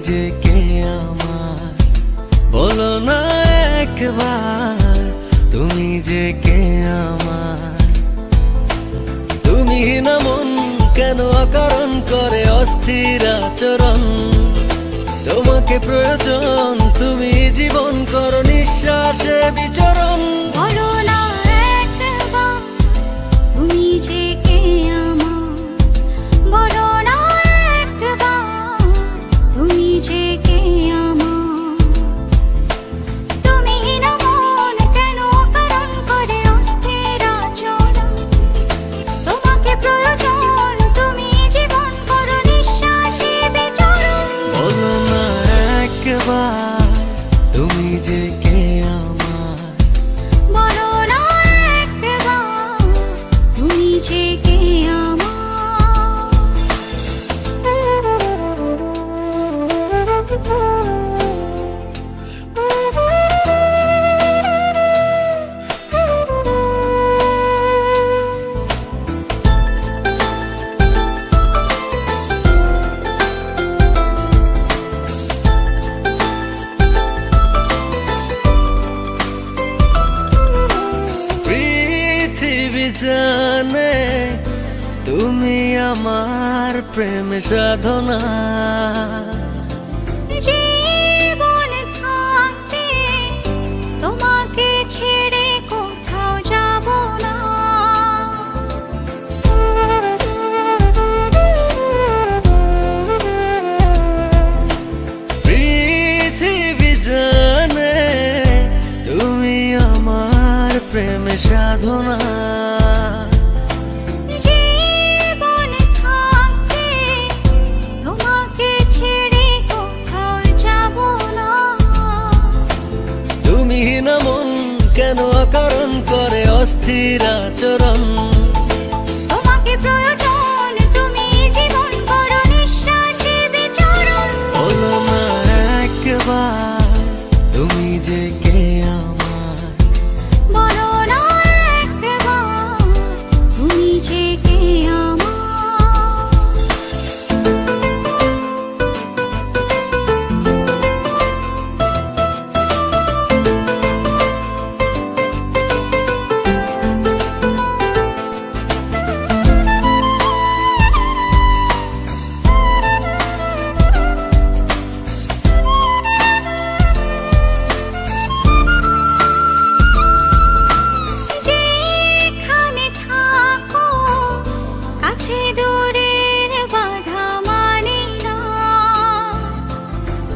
যে কে আমার? বলো না একবার, তুমি যে কে আমার? তুমি না মন কেন অকারণ করে অস্থির আচরণ? তোমাকে প্রয়োজন, তুমি জীবন করো নিঃশ্বাসে বিচরণ। বলো না জানে তুমি আমার প্রেম সাধনা প্রেম সাধনা। মন কেন অকারণ করে অস্থির আচরণ? তোমাকে প্রয়োজন তুমি জীবন করো নিঃশ্বাসে বিচরণ। না একবার তুমি যে কে আমার বলো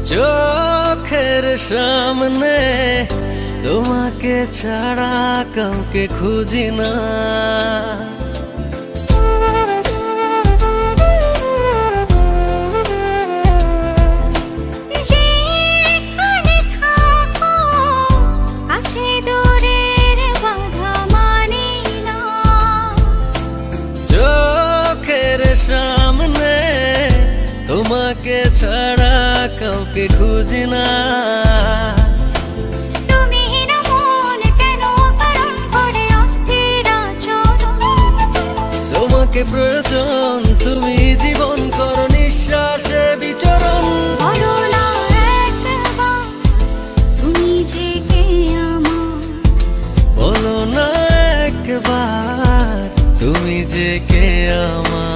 চোখের সামনে তোমাকে ছাড়া কাউকে খুঁজি না। চোখের সামনে তোমাকে ছাড়া কাউকে খুঁজে না। তোমাকে প্রয়োজন তুমি জীবন কর নিঃশ্বাসে বিচরণ। বলো না একবার তুমি যে কে আমার?